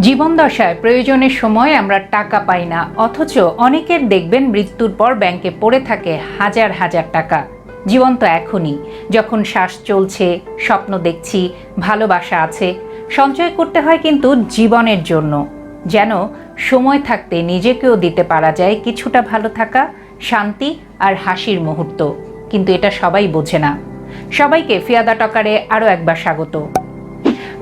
জীবন দশায় প্রয়োজনের সময় আমরা টাকা পাই না, অথচ অনেকের দেখবেন মৃত্যুর পর ব্যাংকে পড়ে থাকে হাজার হাজার টাকা। জীবন তো এখনই। যখন শ্বাস চলছে, স্বপ্ন দেখছি, ভালোবাসা আছে, সঞ্চয় করতে হয় কিন্তু জীবনের জন্য। যেন সময় থাকতে নিজেকেও দিতে পারা যায় কিছুটা ভালো থাকা, শান্তি আর হাসির মুহূর্ত। কিন্তু এটা সবাই বোঝে না। সবাইকে ফিয়াদা টকারে আরও একবার স্বাগত।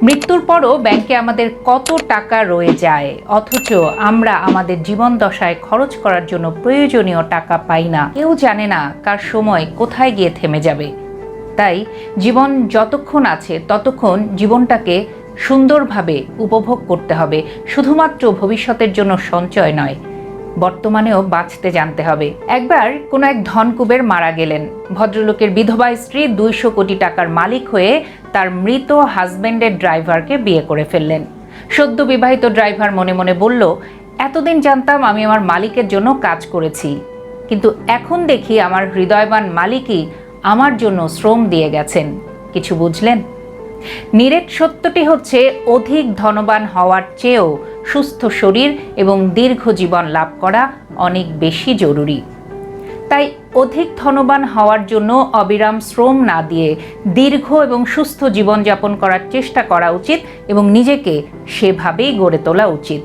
মৃত্যুর পরও ব্যাংকে আমাদের কত টাকা রয়ে যায়? অথচ আমরা আমাদের জীবন দশায় খরচ করার জন্য প্রয়োজনীয় টাকা পাই না। কেউ জানে না কার সময় কোথায় গিয়ে থেমে যাবে। তাই জীবন যতক্ষণ আছে, ততক্ষণ জীবনটাকে সুন্দরভাবে উপভোগ করতে হবে। শুধুমাত্র ভবিষ্যতের জন্য সঞ্চয় নয় বর্তমানেও বাঁচতে জানতে হবে। একবার কোনো এক ধনকুবের মারা গেলেন। ভদ্রলোকের বিধবা স্ত্রী দুইশো কোটি টাকার মালিক হয়ে তার মৃত হাজব্যান্ডের ড্রাইভারকে বিয়ে করে ফেললেন। সদ্য বিবাহিত ড্রাইভার মনে মনে বলল, এতদিন জানতাম আমি আমার মালিকের জন্য কাজ করেছি। কিন্তু এখন দেখি আমার হৃদয়বান মালিকই আমার জন্য শ্রম দিয়ে গেছেন। কিছু বুঝলেন? নিরেট সত্যটি হচ্ছে, অধিক ধনবান হওয়ার চেয়েও সুস্থ শরীর এবং দীর্ঘ জীবন লাভ করা অনেক বেশি জরুরি। তাই অধিক ধনবান হওয়ার জন্য অবিরাম শ্রম না দিয়ে দীর্ঘ এবং সুস্থ জীবনযাপন করার চেষ্টা করা উচিত এবং নিজেকে সেভাবেই গড়ে তোলা উচিত।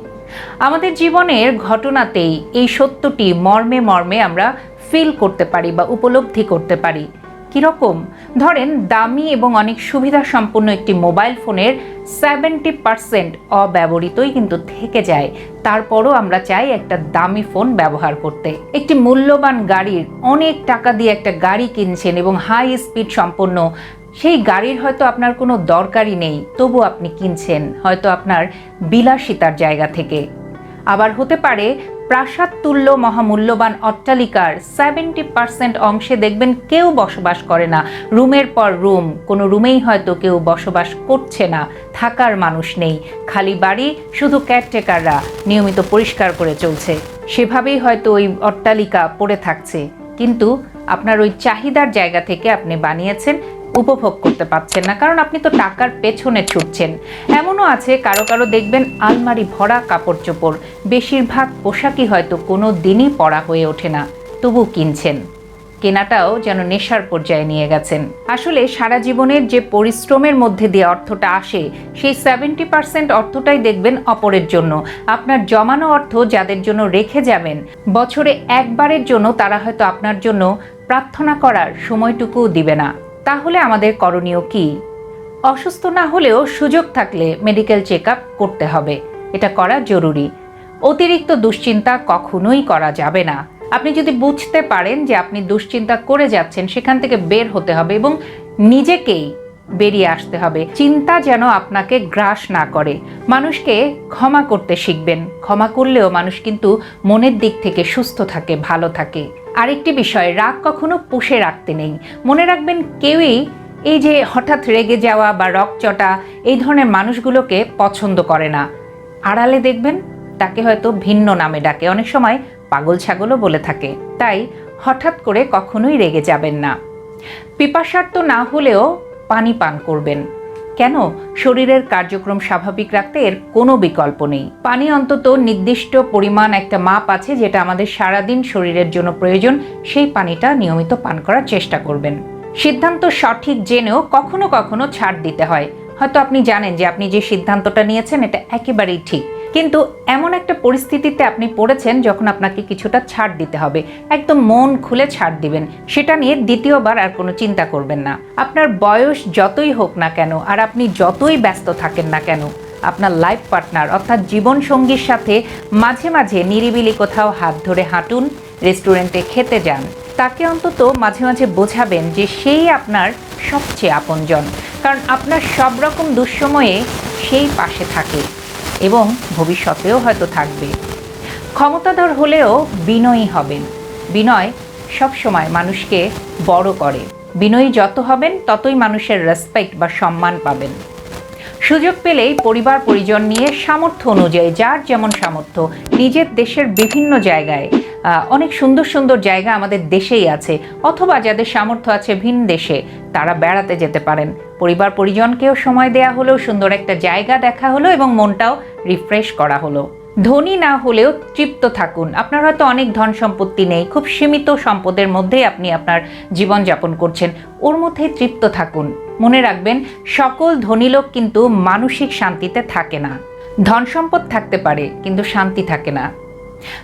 আমাদের জীবনের ঘটনাতেই এই সত্যটি মর্মে মর্মে আমরা ফিল করতে পারি বা উপলব্ধি করতে পারি। কীরকম? ধরেন, দামি এবং অনেক সুবিধা সম্পন্ন একটি মোবাইল ফোনের সেভেন্টি পার্সেন্ট অব্যবহৃতই কিন্তু থেকে যায়। তারপরও আমরা চাই একটা দামি ফোন ব্যবহার করতে। একটি মূল্যবান গাড়ির অনেক টাকা দিয়ে একটা গাড়ি কিনছেন এবং হাই স্পিড সম্পন্ন, সেই গাড়ির হয়তো আপনার কোনো দরকারই নেই, তবু আপনি কিনছেন, হয়তো আপনার বিলাসিতার জায়গা থেকে। আবার হতে পারে প্রাসাদ তুল্য মহামূল্যবান অট্টালিকার সেভেন্টি পার্সেন্ট অংশে দেখবেন কেউ বসবাস করে না। রুমের পর রুম, কোনো রুমেই হয়তো কেউ বসবাস করছে না, থাকার মানুষ নেই। খালি বাড়ি, শুধু ক্যারটেকাররা নিয়মিত পরিষ্কার করে চলছে। সেভাবেই হয়তো ওই অট্টালিকা পড়ে থাকছে। কিন্তু আপনার ওই চাহিদার জায়গা থেকে আপনি বানিয়েছেন উপভোগ করতে পারছেন না, কারণ আপনি তো টাকার পেছনে ছুটছেন। এমনও আছে, কারও কারও দেখবেন আলমারি ভরা কাপড় চোপড় বেশিরভাগ পোশাকই হয়তো কোনো দিনই পরা হয়ে ওঠে না, তবু কিনছেন। কেনাটাও যেন নেশার পর্যায়ে নিয়ে গেছেন। আসলে সারা জীবনের যে পরিশ্রমের মধ্যে দিয়ে অর্থটা আসে, সেই সেভেন্টি পার্সেন্ট অর্থটাই দেখবেন অপরের জন্য। আপনার জমানো অর্থ যাদের জন্য রেখে যাবেন, বছরে একবারের জন্য তারা হয়তো আপনার জন্য প্রার্থনা করার সময়টুকুও দিবে না। তাহলে আমাদের করণীয় কি? অসুস্থ না হলেও সুযোগ থাকলে মেডিকেল চেক করতে হবে। এটা করা জরুরি। অতিরিক্ত দুশ্চিন্তা কখনোই করা যাবে না। আপনি যদি বুঝতে পারেন যে আপনি দুশ্চিন্তা করে যাচ্ছেন, সেখান থেকে বের হতে হবে এবং নিজেকেই বেরিয়ে আসতে হবে। চিন্তা যেন আপনাকে গ্রাস না করে। মানুষকে ক্ষমা করতে শিখবেন। ক্ষমা করলেও মানুষ কিন্তু মনের দিক থেকে সুস্থ থাকে, ভালো থাকে। আরেকটি বিষয়, রাগ কখনো পুষে রাখতে নেই। মনে রাখবেন কেউই এই যে হঠাৎ রেগে যাওয়া বা রকচটা এই ধরনের মানুষগুলোকে পছন্দ করে না। আড়ালে দেখবেন তাকে হয়তো ভিন্ন নামে ডাকে, অনেক সময় পাগল ছাগলও বলে থাকে। তাই হঠাৎ করে কখনোই রেগে যাবেন না। পিপাসার্থ না হলেও পানি পান করবেন। কেন? শরীরের কার্যক্রম স্বাভাবিক রাখতে এর কোনো বিকল্প নেই। পানি অন্তত নির্দিষ্ট পরিমাণ একটা মাপ আছে যেটা আমাদের সারাদিন শরীরের জন্য প্রয়োজন। সেই পানিটা নিয়মিত পান করার চেষ্টা করবেন। সিদ্ধান্ত সঠিক জেনেও কখনো কখনো ছাড় দিতে হয়। হয়তো আপনি জানেন যে আপনি যে সিদ্ধান্তটা নিয়েছেন, এটা একেবারেই ঠিক। কিন্তু এমন একটা পরিস্থিতিতে আপনি পড়েছেন যখন আপনাকে কিছুটা ছাড় দিতে হবে। একদম মন খুলে ছাড় দিবেন। সেটা নিয়ে দ্বিতীয়বার আর কোনো চিন্তা করবেন না। আপনার বয়স যতই হোক না কেন, আর আপনি যতই ব্যস্ত থাকেন না কেন, আপনার লাইফ পার্টনার অর্থাৎ জীবন সঙ্গীর সাথে মাঝে মাঝে নিরিবিলি কোথাও হাত ধরে হাঁটুন রেস্টুরেন্টে খেতে যান। তাকে অন্তত মাঝে মাঝে বোঝাবেন যে সেই আপনার সবচেয়ে আপনজন। কারণ আপনার সব রকম দুঃসময়ে সেই পাশে থাকে। এবং ভবিষ্যতেও হয়তো থাকবে। ক্ষমতাধর হলেও বিনয়ী হবেন। বিনয় সবসময় মানুষকে বড় করে। বিনয়ী যত হবেন, ততই মানুষের রেসপেক্ট বা সম্মান পাবেন। সুযোগ পেলেই পরিবার পরিজন নিয়ে সামর্থ্য অনুযায়ী, যার যেমন সামর্থ্য, নিজের দেশের বিভিন্ন জায়গায় অনেক সুন্দর সুন্দর জায়গা আমাদের দেশেই আছে, অথবা যাদের সামর্থ্য আছে ভিন দেশে, তারা বেড়াতে যেতে পারেন। পরিবার পরিজনকেও সময় দেয়া হলো সুন্দর একটা জায়গা দেখা হলো এবং মনটাও রিফ্রেশ করা হলো। ধনী না হলেও তৃপ্ত থাকুন। আপনার হয়তো অনেক ধন সম্পত্তি নেই, খুব সীমিত সম্পদের মধ্যেই আপনি আপনার জীবনযাপন করছেন, ওর মধ্যেই তৃপ্ত থাকুন। মনে রাখবেন, সকল ধনী লোক কিন্তু মানসিক শান্তিতে থাকে না। ধন সম্পদ থাকতে পারে, কিন্তু শান্তি থাকে না।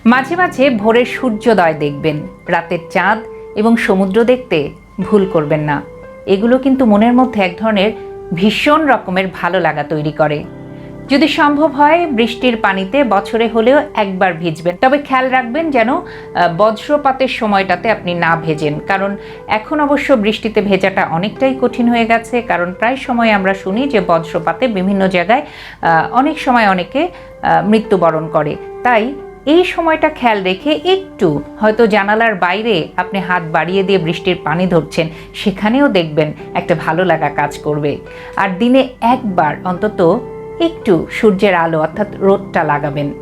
মাঝে মাঝে ভোরের সূর্যোদয় দেখবেন, রাতের চাঁদ এবং সমুদ্র দেখতে ভুল করবেন না। এগুলো কিন্তু মনের মধ্যে এক ধরনের ভীষণ রকমের ভালো লাগা তৈরি করে। যদি সম্ভব হয়, বৃষ্টির পানিতে বছরে হলেও একবার ভিজবেন। তবে খেয়াল রাখবেন যেন বজ্রপাতের সময়টাতে আপনি না ভেজেন। কারণ এখন অবশ্য বৃষ্টিতে ভেজাটা অনেকটাই কঠিন হয়ে গেছে। কারণ প্রায় সময় আমরা শুনি যে, বজ্রপাতে বিভিন্ন জায়গায় অনেক সময় অনেকে মৃত্যুবরণ করে। তাই এই সময়টা খেয়াল রেখে একটু হয়তো জানালার বাইরে আপনি হাত বাড়িয়ে দিয়ে বৃষ্টির পানি ধরছেন, সেখানেও দেখবেন একটা ভালো লাগা কাজ করবে। আর দিনে একবার অন্তত একটু সূর্যের আলো অর্থাৎ রোদটা লাগাবেন।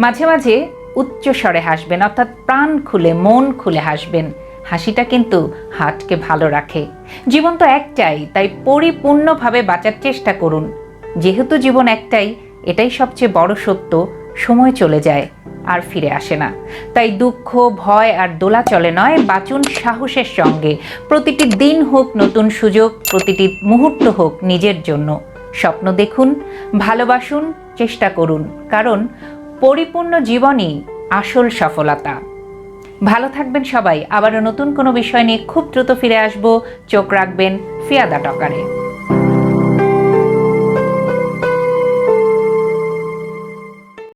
মাঝে মাঝে উচ্চ স্বরে হাসবেন, অর্থাৎ প্রাণ খুলে মন খুলে হাসবেন। হাসিটা কিন্তু হাটকে ভালো রাখে। জীবন তো একটাই, তাই পরিপূর্ণভাবে বাঁচার চেষ্টা করুন। যেহেতু জীবন একটাই, এটাই সবচেয়ে বড় সত্য, সময় চলে যায়। আর ফিরে আসে না। তাই দুঃখ, ভয় আর দোলাচলে নয়, বাঁচুন সাহসের সঙ্গে। প্রতিটি দিন হোক নতুন সুযোগ, প্রতিটি মুহূর্ত হোক নিজের জন্য। স্বপ্ন দেখুন, ভালোবাসুন, চেষ্টা করুন। কারণ পরিপূর্ণ জীবনই আসল সফলতা। ভালো থাকবেন সবাই। আবারও নতুন কোনো বিষয় নিয়ে খুব দ্রুত ফিরে আসব। চোখ রাখবেন ফিয়াদা টকারে।